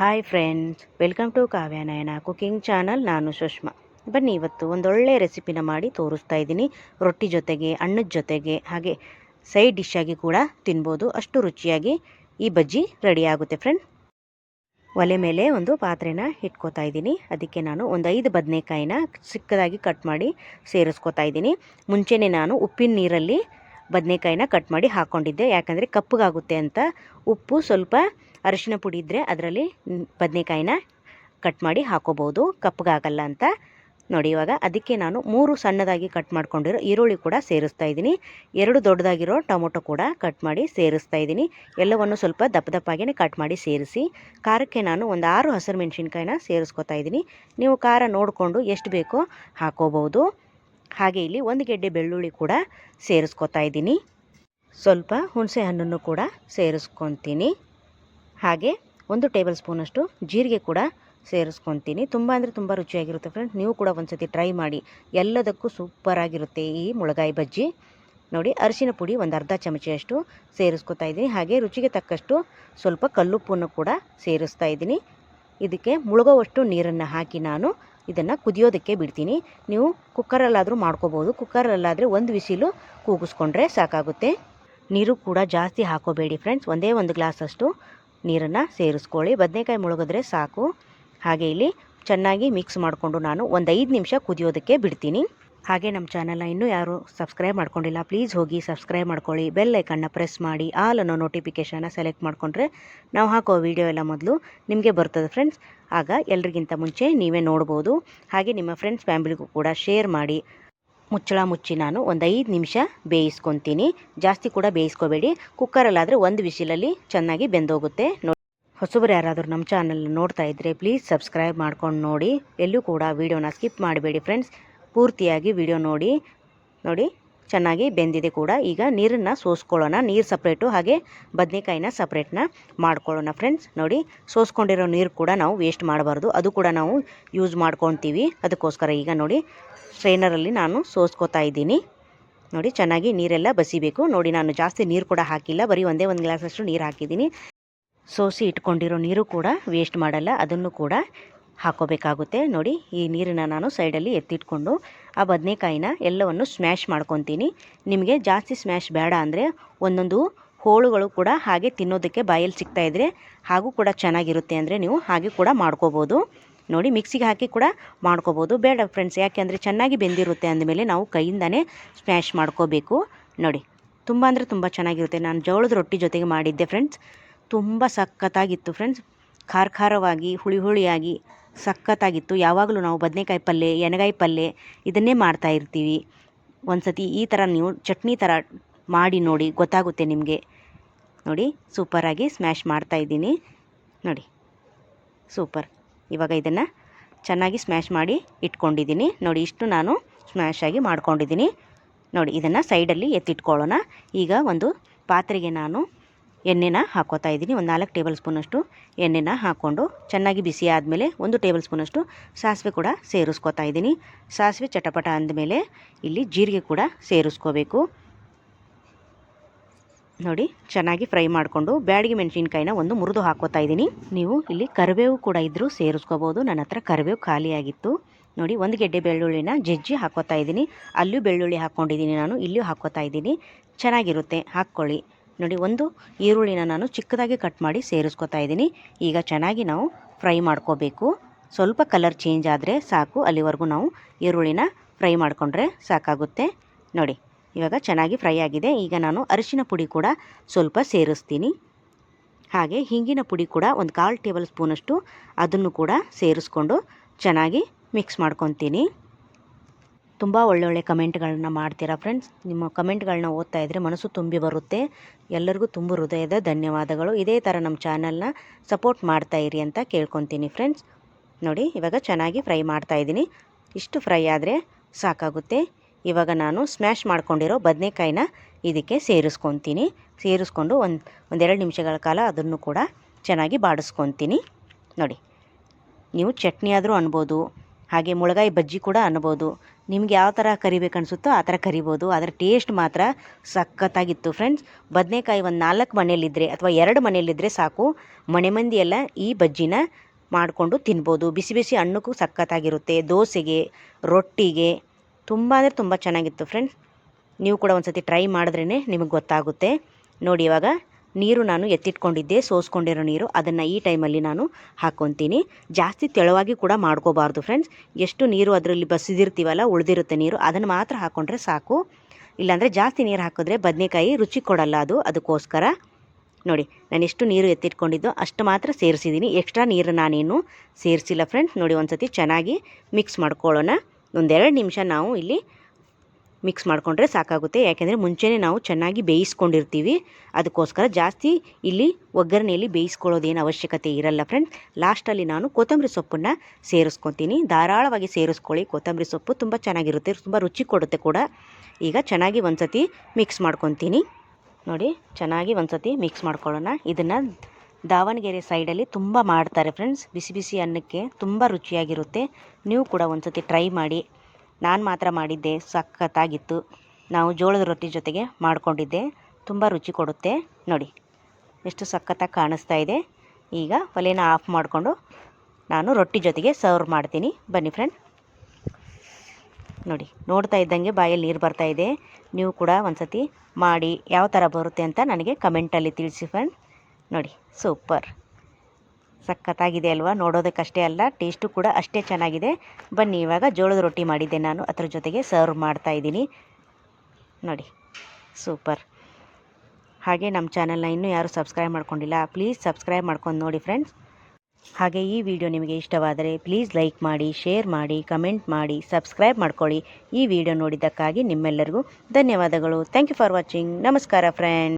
Hi friends welcome to Kavyanayana cooking channel ನಾನು ಸುಷ್ಮಾ. ಬನ್ನಿ, ಇವತ್ತು ಒಂದೊಳ್ಳೆ ರೆಸಿಪಿನ ಮಾಡಿ ತೋರಿಸ್ತಾ ಇದ್ದೀನಿ. ರೊಟ್ಟಿ ಜೊತೆಗೆ ಅಣ್ಣದ ಜೊತೆಗೆ, ಹಾಗೆ ಸೈಡ್ ಡಿಶ್ ಆಗಿ ಕೂಡ ತಿನ್ಬೋದು. ಅಷ್ಟು ರುಚಿಯಾಗಿ ಈ ಬಜ್ಜಿ ರೆಡಿ ಆಗುತ್ತೆ ಫ್ರೆಂಡ್ ಒಲೆ ಮೇಲೆ ಒಂದು ಪಾತ್ರೆನ ಇಟ್ಕೋತಾ ಇದ್ದೀನಿ. ಅದಕ್ಕೆ ನಾನು ಒಂದು ಐದು ಬದನೆಕಾಯಿನ ಚಿಕ್ಕದಾಗಿ ಕಟ್ ಮಾಡಿ ಸೇರಿಸ್ಕೋತಾ ಇದ್ದೀನಿ. ಮುಂಚೆನೇ ನಾನು ಉಪ್ಪಿನ ನೀರಲ್ಲಿ ಬದನೆಕಾಯಿನ ಕಟ್ ಮಾಡಿ ಹಾಕ್ಕೊಂಡಿದ್ದೆ ಯಾಕಂದರೆ ಕಪ್ಪಗಾಗುತ್ತೆ ಅಂತ ಉಪ್ಪು ಸ್ವಲ್ಪ ಅರಿಶಿನ ಪುಡಿ ಇದ್ದರೆ ಅದರಲ್ಲಿ ಬದನೆಕಾಯಿನ ಕಟ್ ಮಾಡಿ ಹಾಕೋಬೋದು ಕಪ್ಪಗಾಗಲ್ಲ ಅಂತ. ನೋಡಿ, ಇವಾಗ ಅದಕ್ಕೆ ನಾನು ಮೂರು ಸಣ್ಣದಾಗಿ ಕಟ್ ಮಾಡ್ಕೊಂಡಿರೋ ಈರುಳ್ಳಿ ಕೂಡ ಸೇರಿಸ್ತಾ ಇದ್ದೀನಿ. ಎರಡು ದೊಡ್ಡದಾಗಿರೋ ಟೊಮೊಟೊ ಕೂಡ ಕಟ್ ಮಾಡಿ ಸೇರಿಸ್ತಾ ಇದ್ದೀನಿ. ಎಲ್ಲವನ್ನು ಸ್ವಲ್ಪ ದಪ್ಪ ದಪ್ಪಾಗೇ ಕಟ್ ಮಾಡಿ ಸೇರಿಸಿ, ಖಾರಕ್ಕೆ ನಾನು ಒಂದು ಆರು ಹಸಿರು ಮೆಣಸಿನ್ಕಾಯಿನ ಸೇರಿಸ್ಕೊತಾ ಇದ್ದೀನಿ. ನೀವು ಖಾರ ನೋಡಿಕೊಂಡು ಎಷ್ಟು ಬೇಕೋ ಹಾಕೋಬೋದು ಹಾಗೆ ಇಲ್ಲಿ ಒಂದು ಗೆಡ್ಡೆ ಬೆಳ್ಳುಳ್ಳಿ ಕೂಡ ಸೇರಿಸ್ಕೊತಾ ಇದ್ದೀನಿ. ಸ್ವಲ್ಪ ಹುಣಸೆ ಹಣ್ಣನ್ನು ಕೂಡ ಸೇರಿಸ್ಕೊತೀನಿ. ಹಾಗೆ ಒಂದು ಟೇಬಲ್ ಸ್ಪೂನಷ್ಟು ಜೀರಿಗೆ ಕೂಡ ಸೇರಿಸ್ಕೊತೀನಿ. ತುಂಬ ಅಂದರೆ ತುಂಬ ರುಚಿಯಾಗಿರುತ್ತೆ ಫ್ರೆಂಡ್ಸ್ ನೀವು ಕೂಡ ಒಂದು ಸತಿ ಟ್ರೈ ಮಾಡಿ. ಎಲ್ಲದಕ್ಕೂ ಸೂಪರಾಗಿರುತ್ತೆ ಈ ಮುಳಗಾಯಿ ಬಜ್ಜಿ. ನೋಡಿ, ಅರಿಶಿನ ಪುಡಿ ಒಂದು ಅರ್ಧ ಚಮಚೆಯಷ್ಟು ಸೇರಿಸ್ಕೊತಾ ಇದ್ದೀನಿ. ಹಾಗೆ ರುಚಿಗೆ ತಕ್ಕಷ್ಟು ಸ್ವಲ್ಪ ಕಲ್ಲುಪ್ಪನ್ನು ಕೂಡ ಸೇರಿಸ್ತಾ ಇದ್ದೀನಿ. ಇದಕ್ಕೆ ಮುಳುಗೋವಷ್ಟು ನೀರನ್ನು ಹಾಕಿ ನಾನು ಇದನ್ನು ಕುದಿಯೋದಕ್ಕೆ ಬಿಡ್ತೀನಿ. ನೀವು ಕುಕ್ಕರಲ್ಲಾದರೂ ಮಾಡ್ಕೋಬೋದು. ಕುಕ್ಕರಲ್ಲಾದರೆ ಒಂದು ವಿಸಿಲು ಕೂಗಿಸ್ಕೊಂಡ್ರೆ ಸಾಕಾಗುತ್ತೆ. ನೀರು ಕೂಡ ಜಾಸ್ತಿ ಹಾಕೋಬೇಡಿ ಫ್ರೆಂಡ್ಸ್ ಒಂದೇ ಒಂದು ಗ್ಲಾಸಷ್ಟು ನೀರನ್ನು ಸೇರಿಸ್ಕೊಳ್ಳಿ. ಬದನೆಕಾಯಿ ಮುಳುಗಿದ್ರೆ ಸಾಕು. ಹಾಗೆ ಇಲ್ಲಿ ಚೆನ್ನಾಗಿ ಮಿಕ್ಸ್ ಮಾಡಿಕೊಂಡು ನಾನು ಒಂದು ಐದು ನಿಮಿಷ ಕುದಿಯೋದಕ್ಕೆ ಬಿಡ್ತೀನಿ. ಹಾಗೆ ನಮ್ಮ ಚಾನಲ್ನ ಇನ್ನೂ ಯಾರು ಸಬ್ಸ್ಕ್ರೈಬ್ ಮಾಡ್ಕೊಂಡಿಲ್ಲ, ಪ್ಲೀಸ್ ಹೋಗಿ ಸಬ್ಸ್ಕ್ರೈಬ್ ಮಾಡ್ಕೊಳ್ಳಿ. ಬೆಲ್ ಐಕನ್ನ ಪ್ರೆಸ್ ಮಾಡಿ, ಆಲ್ ಅನ್ನೋ ನೋಟಿಫಿಕೇಷನ್ನ ಸೆಲೆಕ್ಟ್ ಮಾಡಿಕೊಂಡ್ರೆ ನಾವು ಹಾಕೋ ವಿಡಿಯೋ ಎಲ್ಲ ಮೊದಲು ನಿಮಗೆ ಬರ್ತದೆ ಫ್ರೆಂಡ್ಸ್ ಆಗ ಎಲ್ರಿಗಿಂತ ಮುಂಚೆ ನೀವೇ ನೋಡ್ಬೋದು. ಹಾಗೆ ನಿಮ್ಮ ಫ್ರೆಂಡ್ಸ್ ಫ್ಯಾಮಿಲಿಗೂ ಕೂಡ ಶೇರ್ ಮಾಡಿ. ಮುಚ್ಚಳ ಮುಚ್ಚಿ ನಾನು ಒಂದು ಐದು ನಿಮಿಷ ಬೇಯಿಸ್ಕೊತೀನಿ. ಜಾಸ್ತಿ ಕೂಡ ಬೇಯಿಸ್ಕೋಬೇಡಿ. ಕುಕ್ಕರಲ್ಲಾದರೆ ಒಂದು ವಿಶಿಲಲ್ಲಿ ಚೆನ್ನಾಗಿ ಬೆಂದೋಗುತ್ತೆ. ಹೊಸಬರು ಯಾರಾದರೂ ನಮ್ಮ ಚಾನಲ್ ನೋಡ್ತಾ ಇದ್ದರೆ ಪ್ಲೀಸ್ ಸಬ್ಸ್ಕ್ರೈಬ್ ಮಾಡ್ಕೊಂಡು ನೋಡಿ. ಎಲ್ಲೂ ಕೂಡ ವೀಡಿಯೋನ ಸ್ಕಿಪ್ ಮಾಡಬೇಡಿ ಫ್ರೆಂಡ್ಸ್ ಪೂರ್ತಿಯಾಗಿ ವಿಡಿಯೋ ನೋಡಿ ನೋಡಿ, ಚೆನ್ನಾಗಿ ಬೆಂದಿದೆ ಕೂಡ. ಈಗ ನೀರನ್ನು ಸೋಸ್ಕೊಳ್ಳೋಣ. ನೀರು ಸಪ್ರೇಟು ಹಾಗೆ ಬದನೆಕಾಯಿನ ಸಪ್ರೇಟ್ನ ಮಾಡ್ಕೊಳ್ಳೋಣ ಫ್ರೆಂಡ್ಸ್ ನೋಡಿ, ಸೋಸ್ಕೊಂಡಿರೋ ನೀರು ಕೂಡ ನಾವು ವೇಸ್ಟ್ ಮಾಡಬಾರ್ದು. ಅದು ಕೂಡ ನಾವು ಯೂಸ್ ಮಾಡ್ಕೊತೀವಿ. ಅದಕ್ಕೋಸ್ಕರ ಈಗ ನೋಡಿ ಸ್ಟ್ರೈನರಲ್ಲಿ ನಾನು ಸೋಸ್ಕೋತಾ ಇದ್ದೀನಿ. ನೋಡಿ, ಚೆನ್ನಾಗಿ ನೀರೆಲ್ಲ ಬಸಿಬೇಕು. ನೋಡಿ, ನಾನು ಜಾಸ್ತಿ ನೀರು ಕೂಡ ಹಾಕಿಲ್ಲ. ಬರೀ ಒಂದೇ ಒಂದು ಗ್ಲಾಸಷ್ಟು ನೀರು ಹಾಕಿದ್ದೀನಿ. ಸೋಸಿ ಇಟ್ಕೊಂಡಿರೋ ನೀರು ಕೂಡ ವೇಸ್ಟ್ ಮಾಡಲ್ಲ. ಅದನ್ನು ಕೂಡ ಹಾಕೋಬೇಕಾಗುತ್ತೆ. ನೋಡಿ, ಈ ನೀರನ್ನು ನಾನು ಸೈಡಲ್ಲಿ ಎತ್ತಿಟ್ಕೊಂಡು ಆ ಬದನೆಕಾಯಿನ ಎಲ್ಲವನ್ನು ಸ್ಮ್ಯಾಶ್ ಮಾಡ್ಕೊತೀನಿ. ನಿಮಗೆ ಜಾಸ್ತಿ ಸ್ಮ್ಯಾಶ್ ಬೇಡ ಅಂದರೆ ಒಂದೊಂದು ಹೋಳುಗಳು ಕೂಡ ಹಾಗೆ ತಿನ್ನೋದಕ್ಕೆ ಬಾಯಲ್ಲಿ ಸಿಗ್ತಾಯಿದ್ರೆ ಹಾಗೂ ಕೂಡ ಚೆನ್ನಾಗಿರುತ್ತೆ ಅಂದರೆ ನೀವು ಹಾಗೆ ಕೂಡ ಮಾಡ್ಕೋಬೋದು. ನೋಡಿ, ಮಿಕ್ಸಿಗೆ ಹಾಕಿ ಕೂಡ ಮಾಡ್ಕೋಬೋದು. ಬೇಡ ಫ್ರೆಂಡ್ಸ್ ಯಾಕೆಂದರೆ ಚೆನ್ನಾಗಿ ಬೆಂದಿರುತ್ತೆ ಅಂದಮೇಲೆ ನಾವು ಕೈಯಿಂದನೇ ಸ್ಮ್ಯಾಶ್ ಮಾಡ್ಕೋಬೇಕು. ನೋಡಿ, ತುಂಬ ಅಂದರೆ ತುಂಬ ಚೆನ್ನಾಗಿರುತ್ತೆ. ನಾನು ಜೋಳದ ರೊಟ್ಟಿ ಜೊತೆಗೆ ಮಾಡಿದ್ದೆ ಫ್ರೆಂಡ್ಸ್ ತುಂಬ ಸಖತ್ತಾಗಿತ್ತು ಫ್ರೆಂಡ್ಸ್ ಖಾರ ಖಾರವಾಗಿ ಹುಳಿ ಹುಳಿಯಾಗಿ ಸಖತ್ತಾಗಿತ್ತು. ಯಾವಾಗಲೂ ನಾವು ಬದನೆಕಾಯಿ ಪಲ್ಯ ಎನಗಾಯಿ ಪಲ್ಯ ಇದನ್ನೇ ಮಾಡ್ತಾ ಇರ್ತೀವಿ. ಒಂದು ಸತಿ ಈ ಥರ ನೀವು ಚಟ್ನಿ ಥರ ಮಾಡಿ ನೋಡಿ, ಗೊತ್ತಾಗುತ್ತೆ ನಿಮಗೆ. ನೋಡಿ ಸೂಪರಾಗಿ ಸ್ಮ್ಯಾಶ್ ಮಾಡ್ತಾಯಿದ್ದೀನಿ ನೋಡಿ ಸೂಪರ್ ಇವಾಗ ಇದನ್ನು ಚೆನ್ನಾಗಿ ಸ್ಮ್ಯಾಶ್ ಮಾಡಿ ಇಟ್ಕೊಂಡಿದ್ದೀನಿ. ನೋಡಿ, ಇಷ್ಟು ನಾನು ಸ್ಮ್ಯಾಶ್ ಆಗಿ ಮಾಡ್ಕೊಂಡಿದ್ದೀನಿ. ನೋಡಿ, ಇದನ್ನು ಸೈಡಲ್ಲಿ ಎತ್ತಿಟ್ಕೊಳ್ಳೋಣ. ಈಗ ಒಂದು ಪಾತ್ರೆಗೆ ನಾನು ಎಣ್ಣೆನ ಹಾಕೋತಾ ಇದ್ದೀನಿ. ಒಂದು ನಾಲ್ಕು ಟೇಬಲ್ ಸ್ಪೂನಷ್ಟು ಎಣ್ಣೆನ ಹಾಕ್ಕೊಂಡು ಚೆನ್ನಾಗಿ ಬಿಸಿ ಆದಮೇಲೆ ಒಂದು ಟೇಬಲ್ ಸ್ಪೂನಷ್ಟು ಸಾಸಿವೆ ಕೂಡ ಸೇರಿಸ್ಕೋತಾ ಇದ್ದೀನಿ. ಸಾಸಿವೆ ಚಟಪಟ ಅಂದಮೇಲೆ ಇಲ್ಲಿ ಜೀರಿಗೆ ಕೂಡ ಸೇರಿಸ್ಕೋಬೇಕು. ನೋಡಿ, ಚೆನ್ನಾಗಿ ಫ್ರೈ ಮಾಡಿಕೊಂಡು ಬ್ಯಾಡಿಗೆ ಮೆಣಸಿನ್ಕಾಯಿನ ಒಂದು ಮುರಿದು ಹಾಕೋತಾ ಇದ್ದೀನಿ. ನೀವು ಇಲ್ಲಿ ಕರಿಬೇವು ಕೂಡ ಇದ್ದರೂ ಸೇರಿಸ್ಕೋಬೋದು. ನನ್ನ ಹತ್ರ ಕರಿಬೇವು ಖಾಲಿಯಾಗಿತ್ತು ನೋಡಿ, ಒಂದು ಗೆಡ್ಡೆ ಬೆಳ್ಳುಳ್ಳಿನ ಜಜ್ಜಿ ಹಾಕೋತಾ ಇದ್ದೀನಿ. ಅಲ್ಲೂ ಬೆಳ್ಳುಳ್ಳಿ ಹಾಕ್ಕೊಂಡಿದ್ದೀನಿ ನಾನು, ಇಲ್ಲೂ ಹಾಕೋತಾ ಇದ್ದೀನಿ. ಚೆನ್ನಾಗಿರುತ್ತೆ, ಹಾಕ್ಕೊಳ್ಳಿ. ನೋಡಿ, ಒಂದು ಈರುಳ್ಳಿನ ನಾನು ಚಿಕ್ಕದಾಗಿ ಕಟ್ ಮಾಡಿ ಸೇರಿಸ್ಕೊತಾ ಇದ್ದೀನಿ. ಈಗ ಚೆನ್ನಾಗಿ ನಾವು ಫ್ರೈ ಮಾಡ್ಕೋಬೇಕು. ಸ್ವಲ್ಪ ಕಲರ್ ಚೇಂಜ್ ಆದರೆ ಸಾಕು. ಅಲ್ಲಿವರೆಗೂ ನಾವು ಈರುಳ್ಳಿನ ಫ್ರೈ ಮಾಡಿಕೊಂಡ್ರೆ ಸಾಕಾಗುತ್ತೆ. ನೋಡಿ, ಇವಾಗ ಚೆನ್ನಾಗಿ ಫ್ರೈ ಆಗಿದೆ. ಈಗ ನಾನು ಅರಿಶಿನ ಪುಡಿ ಕೂಡ ಸ್ವಲ್ಪ ಸೇರಿಸ್ತೀನಿ. ಹಾಗೆ ಹಿಂಗಿನ ಪುಡಿ ಕೂಡ ಒಂದು ಕಾಲು ಟೇಬಲ್ ಸ್ಪೂನಷ್ಟು ಅದನ್ನು ಕೂಡ ಸೇರಿಸ್ಕೊಂಡು ಚೆನ್ನಾಗಿ ಮಿಕ್ಸ್ ಮಾಡ್ಕೊತೀನಿ. ತುಂಬ ಒಳ್ಳೊಳ್ಳೆ ಕಮೆಂಟ್ಗಳನ್ನ ಮಾಡ್ತೀರಾ ಫ್ರೆಂಡ್ಸ್? ನಿಮ್ಮ ಕಮೆಂಟ್ಗಳನ್ನ ಓದ್ತಾ ಇದ್ದರೆ ಮನಸ್ಸು ತುಂಬಿ ಬರುತ್ತೆ. ಎಲ್ಲರಿಗೂ ತುಂಬ ಹೃದಯದ ಧನ್ಯವಾದಗಳು. ಇದೇ ಥರ ನಮ್ಮ ಚಾನಲ್ನ ಸಪೋರ್ಟ್ ಮಾಡ್ತಾ ಇರಿ ಅಂತ ಕೇಳ್ಕೊತೀನಿ ಫ್ರೆಂಡ್ಸ್. ನೋಡಿ, ಇವಾಗ ಚೆನ್ನಾಗಿ ಫ್ರೈ ಮಾಡ್ತಾ ಇದ್ದೀನಿ. ಇಷ್ಟು ಫ್ರೈ ಆದರೆ ಸಾಕಾಗುತ್ತೆ. ಇವಾಗ ನಾನು ಸ್ಮ್ಯಾಶ್ ಮಾಡ್ಕೊಂಡಿರೋ ಬದನೆಕಾಯಿನ ಇದಕ್ಕೆ ಸೇರಿಸ್ಕೊತೀನಿ. ಸೇರಿಸ್ಕೊಂಡು ಒಂದು, ಒಂದೆರಡು ನಿಮಿಷಗಳ ಕಾಲ ಅದನ್ನು ಕೂಡ ಚೆನ್ನಾಗಿ ಬಾಡಿಸ್ಕೊತೀನಿ. ನೋಡಿ, ನೀವು ಚಟ್ನಿ ಆದರೂ ಅನ್ಬೋದು, ಹಾಗೆ ಮುಳಗಾಯಿ ಬಜ್ಜಿ ಕೂಡ ಅನ್ಬೋದು. ನಿಮ್ಗೆ ಯಾವ ಥರ ಕರಿಬೇಕು ಅನಿಸುತ್ತೋ ಆ ಥರ ಕರಿಬೋದು. ಅದರ ಟೇಸ್ಟ್ ಮಾತ್ರ ಸಖತ್ತಾಗಿತ್ತು ಫ್ರೆಂಡ್ಸ್ ಬದನೆಕಾಯಿ ಒಂದು ನಾಲ್ಕು ಮನೇಲಿದ್ದರೆ ಅಥವಾ ಎರಡು ಮನೇಲಿದ್ದರೆ ಸಾಕು. ಮನೆ ಮಂದಿಯೆಲ್ಲ ಈ ಬಜ್ಜಿನ ಮಾಡಿಕೊಂಡು ತಿನ್ಬೋದು. ಬಿಸಿ ಬಿಸಿ ಹಣ್ಣಕ್ಕೂ ಸಖತ್ತಾಗಿರುತ್ತೆ. ದೋಸೆಗೆ, ರೊಟ್ಟಿಗೆ ತುಂಬ ಅಂದರೆ ತುಂಬ ಚೆನ್ನಾಗಿತ್ತು ಫ್ರೆಂಡ್ಸ್ ನೀವು ಕೂಡ ಒಂದು ಸತಿ ಟ್ರೈ ಮಾಡಿದ್ರೇ ನಿಮಗೆ ಗೊತ್ತಾಗುತ್ತೆ. ನೋಡಿ ಇವಾಗ ನೀರು ನಾನು ಎತ್ತಿಟ್ಕೊಂಡಿದ್ದೆ, ಸೋಸ್ಕೊಂಡಿರೋ ನೀರು ಅದನ್ನು ಈ ಟೈಮಲ್ಲಿ ನಾನು ಹಾಕ್ಕೊತೀನಿ ಜಾಸ್ತಿ ತೆಳುವಾಗಿ ಕೂಡ ಮಾಡ್ಕೋಬಾರ್ದು ಫ್ರೆಂಡ್ಸ್ ಎಷ್ಟು ನೀರು ಅದರಲ್ಲಿ ಬಸಿದಿರ್ತೀವಲ್ಲ ಉಳಿದಿರುತ್ತೆ ನೀರು, ಅದನ್ನು ಮಾತ್ರ ಹಾಕ್ಕೊಂಡ್ರೆ ಸಾಕು. ಇಲ್ಲಾಂದರೆ ಜಾಸ್ತಿ ನೀರು ಹಾಕಿದ್ರೆ ಬದನೆಕಾಯಿ ರುಚಿ ಕೊಡಲ್ಲ ಅದು, ಅದಕ್ಕೋಸ್ಕರ. ನೋಡಿ, ನಾನು ಎಷ್ಟು ನೀರು ಎತ್ತಿಟ್ಕೊಂಡಿದ್ದೋ ಅಷ್ಟು ಮಾತ್ರ ಸೇರಿಸಿದ್ದೀನಿ ಎಕ್ಸ್ಟ್ರಾ ನೀರು ನಾನೇನು ಸೇರಿಸಿಲ್ಲ ಫ್ರೆಂಡ್ಸ್ ನೋಡಿ ಒಂದು ಸತಿ ಚೆನ್ನಾಗಿ ಮಿಕ್ಸ್ ಮಾಡ್ಕೊಳ್ಳೋಣ. ಒಂದೆರಡು ನಿಮಿಷ ನಾವು ಇಲ್ಲಿ ಮಿಕ್ಸ್ ಮಾಡಿಕೊಂಡ್ರೆ ಸಾಕಾಗುತ್ತೆ. ಯಾಕೆಂದರೆ ಮುಂಚೆನೇ ನಾವು ಚೆನ್ನಾಗಿ ಬೇಯಿಸ್ಕೊಂಡಿರ್ತೀವಿ. ಅದಕ್ಕೋಸ್ಕರ ಜಾಸ್ತಿ ಇಲ್ಲಿ ಒಗ್ಗರಣೆಯಲ್ಲಿ ಬೇಯಿಸ್ಕೊಳ್ಳೋದೇನು ಅವಶ್ಯಕತೆ ಇರಲ್ಲ ಫ್ರೆಂಡ್ಸ್ ಲಾಸ್ಟಲ್ಲಿ ನಾನು ಕೊತ್ತಂಬರಿ ಸೊಪ್ಪನ್ನು ಸೇರಿಸ್ಕೊತೀನಿ. ಧಾರಾಳವಾಗಿ ಸೇರಿಸ್ಕೊಳ್ಳಿ. ಕೊತ್ತಂಬರಿ ಸೊಪ್ಪು ತುಂಬ ಚೆನ್ನಾಗಿರುತ್ತೆ. ತುಂಬ ರುಚಿ ಕೊಡುತ್ತೆ ಕೂಡ. ಈಗ ಚೆನ್ನಾಗಿ ಒಂದು ಸತಿ ಮಿಕ್ಸ್ ಮಾಡ್ಕೊತೀನಿ. ನೋಡಿ, ಚೆನ್ನಾಗಿ ಒಂದು ಸತಿ ಮಿಕ್ಸ್ ಮಾಡ್ಕೊಳ್ಳೋಣ. ಇದನ್ನು ದಾವಣಗೆರೆ ಸೈಡಲ್ಲಿ ತುಂಬ ಮಾಡ್ತಾರೆ ಫ್ರೆಂಡ್ಸ್ ಬಿಸಿ ಬಿಸಿ ಅನ್ನಕ್ಕೆ ತುಂಬ ರುಚಿಯಾಗಿರುತ್ತೆ. ನೀವು ಕೂಡ ಒಂದು ಸತಿ ಟ್ರೈ ಮಾಡಿ. ನಾನು ಮಾತ್ರ ಮಾಡಿದ್ದೆ, ಸಖತ್ತಾಗಿತ್ತು. ನಾವು ಜೋಳದ ರೊಟ್ಟಿ ಜೊತೆಗೆ ಮಾಡಿಕೊಂಡಿದ್ದೆ. ತುಂಬ ರುಚಿ ಕೊಡುತ್ತೆ. ನೋಡಿ, ಎಷ್ಟು ಸಖತ್ತಾಗಿ ಕಾಣಿಸ್ತಾ ಇದೆ. ಈಗ ಒಲೆನ ಆಫ್ ಮಾಡಿಕೊಂಡು ನಾನು ರೊಟ್ಟಿ ಜೊತೆಗೆ ಸರ್ವ್ ಮಾಡ್ತೀನಿ. ಬನ್ನಿ ಫ್ರೆಂಡ್ ನೋಡಿ, ನೋಡ್ತಾ ಇದ್ದಂಗೆ ಬಾಯಲ್ಲಿ ನೀರು ಬರ್ತಾ ಇದೆ. ನೀವು ಕೂಡ ಒಂದು ಸತಿ ಮಾಡಿ, ಯಾವ ಥರ ಬರುತ್ತೆ ಅಂತ ನನಗೆ ಕಮೆಂಟಲ್ಲಿ ತಿಳಿಸಿ ಫ್ರೆಂಡ್ ನೋಡಿ, ಸೂಪರ್. ಸಖತ್ತಾಗಿದೆ ಅಲ್ವಾ? ನೋಡೋದಕ್ಕಷ್ಟೇ ಅಲ್ಲ ಟೇಸ್ಟು ಕೂಡ ಅಷ್ಟೇ ಚೆನ್ನಾಗಿದೆ. ಬನ್ನಿ, ಇವಾಗ ಜೋಳದ ರೊಟ್ಟಿ ಮಾಡಿದ್ದೆ ನಾನು. ಅದ್ರ ಜೊತೆಗೆ ಸರ್ವ್ ಮಾಡ್ತಾ ಇದ್ದೀನಿ. ನೋಡಿ ಸೂಪರ್ ಹಾಗೆ ನಮ್ಮ ಚಾನಲ್ನ ಇನ್ನೂ ಯಾರು ಸಬ್ಸ್ಕ್ರೈಬ್ ಮಾಡ್ಕೊಂಡಿಲ್ಲ ಪ್ಲೀಸ್ ಸಬ್ಸ್ಕ್ರೈಬ್ ಮಾಡ್ಕೊಂಡು ನೋಡಿ ಫ್ರೆಂಡ್ಸ್ ಹಾಗೆ ಈ ವಿಡಿಯೋ ನಿಮಗೆ ಇಷ್ಟವಾದರೆ ಪ್ಲೀಸ್ ಲೈಕ್ ಮಾಡಿ ಶೇರ್ ಮಾಡಿ ಕಮೆಂಟ್ ಮಾಡಿ ಸಬ್ಸ್ಕ್ರೈಬ್ ಮಾಡ್ಕೊಳ್ಳಿ. ಈ ವಿಡಿಯೋ ನೋಡಿದ್ದಕ್ಕಾಗಿ ನಿಮ್ಮೆಲ್ಲರಿಗೂ ಧನ್ಯವಾದಗಳು. ಥ್ಯಾಂಕ್ ಯು ಫಾರ್ ವಾಚಿಂಗ್ ನಮಸ್ಕಾರ ಫ್ರೆಂಡ್